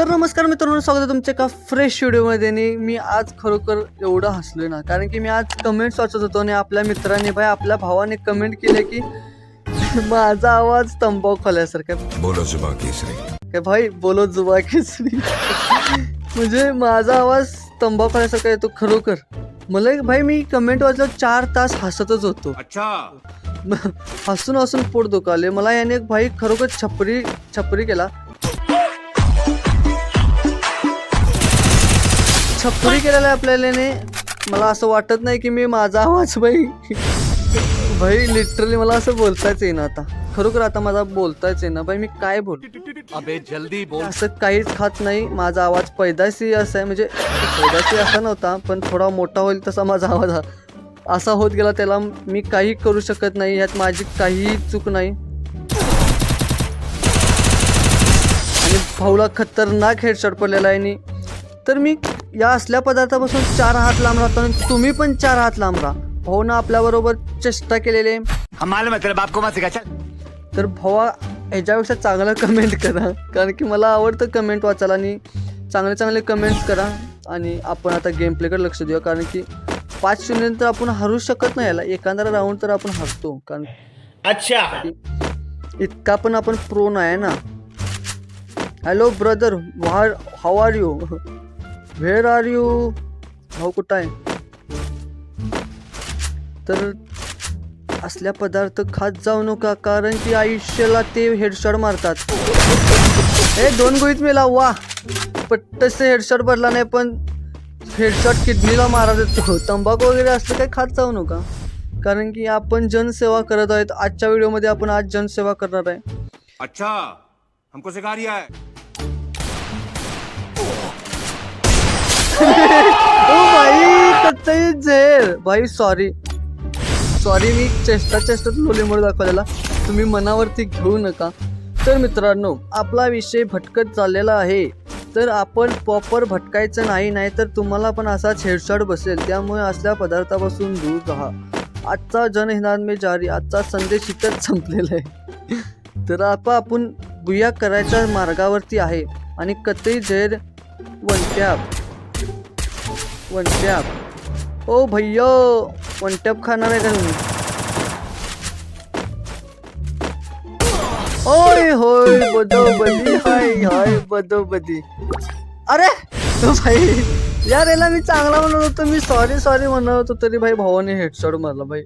तर नमस्कार मित्रांनो स्वागत आहे तुमच्या एका फ्रेश व्हिडिओमध्ये आणि मी आज खरोखर एवढं हसलोय ना कारण की मी आज कमेंट्स वाचत होतो आणि आपल्या मित्राने भाई आपल्या भावाने कमेंट केले की माझा आवाज तंबाखू खाल्यासारखा. बोलो जुबा केसरी. काय भाई बोलो जुबा खिचडी म्हणजे माझा आवाज तंबाखू खाल्यासारखा येतो खरोखर. मला एक- भाई मी कमेंट वाचलं चार तास हसतच होतो. अच्छा. हसून हसून पोट दुखाले मला याने एक भाई खरोखर छपरी छपरी केला. छपरी केलेला आहे आपल्याला याने मला असं वाटत नाही की मी माझा आवाज भाई भाई लिटरली मला असं बोलताच येईना आता. खरोखर आता माझा बोलताच येईना. भाई मी काय बोल? अबे जल्दी बोल. असं काहीच खात नाही. माझा आवाज पैदाशी असा आहे. म्हणजे पैदाशी असा नव्हता पण थोडा मोठा होईल तसा माझा आवाज हा- असा होत गेला त्याला मी काही करू शकत नाही. यात माझी काहीही चूक नाही. आणि भाऊला खतरनाक हेडशॉट पडलेला आहे तर मी या असल्या पदार्थापासून चार हात लांब राहतो आणि तुम्ही पण चार हात लांब राहा. भाऊनं आपल्याबरोबर चेष्टा केलेली तेरे बाप को मत सिखा चल. तर भावा ह्याच्यापेक्षा चांगलं कमेंट करा. कारण की मला आवडतं कमेंट वाचायला आणि चांगले चांगले कमेंट्स करा. आणि आपण आता गेम प्लेकडे लक्ष देऊया. कारण की पाच शून्य तर आपण हरू शकत नाही याला. एखादा राऊंड तर आपण हरतो. कारण अच्छा. इतका पण आपण प्रो नाही ना. Hello brother how are you where are you भाऊ कुठं आहे? तर असल्या पदार्थ खात जाऊ नका कारण की आयुष्याला ते हेडशॉट मारतात. हे दोन गोळीत मेला वा! पट्टसे हेडशॉट भरला नाही पण हेडशॉट किडनीला मारा देतो. तंबाखू वगैरे असलं काही खात जाऊ नका. कारण की आपण जनसेवा करत आहेत. आजच्या व्हिडिओमध्ये आपण आज जनसेवा करणार आहे. अच्छा हमको सिखा रिया है. भाई कत्तई झेर भाई सॉरी सॉरी मी चेष्टा चेष्टात लोलीमुळे दाखवलेला. तुम्ही मनावरती घेऊ नका. तर मित्रांनो आपला विषय भटकत चाललेला आहे. तर आपण प्रॉपर भटकायचं नाही नाही तर तुम्हाला पण असा छेडछाड बसेल. त्यामुळे असल्या पदार्थापासून दूर राहा. आजचा जनहिनात जारी आजचा संदेश इथंच संपलेला आहे. तर आता आपण बुया करायच्या मार्गावरती आहे. आणि कतई झेर वनट्याप वनट्याप ओ भैया टॅप खाणार आहे का तुम्ही? ओय होय बदोबदी हाय हाय बदोबदी. अरे तो भाई यार याला मी चांगला म्हणत होतो मी सॉरी सॉरी म्हणत होतो तरी भाई भावाने हेडशॉट मारला भाई.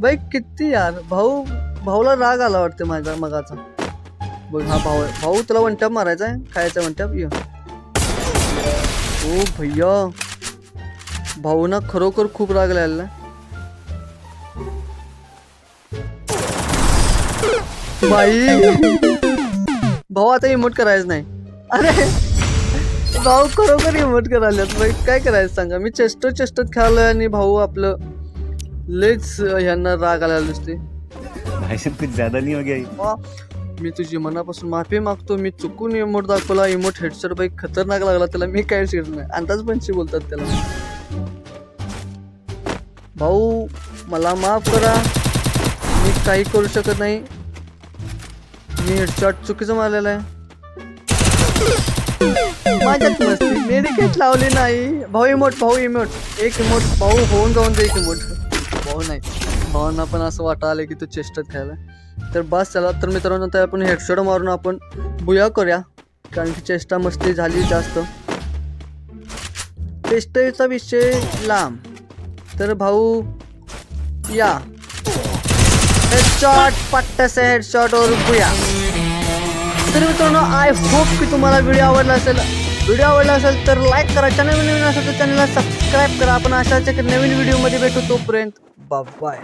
भाई किती यार भाऊ भाऊला राग आला वाटते माझा मगाचा. बघ हा भाऊ भाऊ तुला वनट्याप मारायचा आहे? खायचा वनट्याप ये. ओ भैया भाऊना खरोखर खूप राग लागला. बाई. भाऊ आता इमोट करायचं नाही. अरे भाऊ खरोखर इमोट करायला बाई काय करायचं सांगा? मी चेस्ट चेस्टत खेळलोय आणि भाऊ आपलं लेच ह्यांना राग आलेला दिसते कुछ ज्यादा नहीं हो गया मी तुझी मनापासून माफी मागतो. मी चुकून इमोट दाखवला. इमोट हेडसर बाई खतरनाक लागला. त्याला मी काय शिकत नाही. अंदाज पंची बोलतात त्याला. भाऊ मला माफ करा. मी काही करू शकत नाही. मी हेडशॉट चुकीचं मारलेलं आहे. माझ्यात मस्ती. मेडिकेट लावली नाही. भाऊ इमोट भाऊ इमोट एक इमोट भाऊ होऊन जाऊन दे एक इमोट भाऊ नाही. भावांना पण असं वाटा आलं की तू चेष्टात खायला तर बस चला. तर मित्रांनो तर आपण हेडशॉट मारून आपण बुया करूया. कारण की चेष्टा मस्ती झाली जास्त. चेष्टेचा विषय लांब. तर भाऊ या. हेडशॉट पट्टसे हेडशॉट और बुया तर मित्रांनो आय होप की तुम्हाला व्हिडिओ आवडला असेल. व्हिडिओ आवडला असेल तर लाईक करा. चॅनल नवीन असेल तर चॅनलला सबस्क्राईब करा. आपण अशाच एक नवीन व्हिडिओमध्ये भेटू तोपर्यंत बाय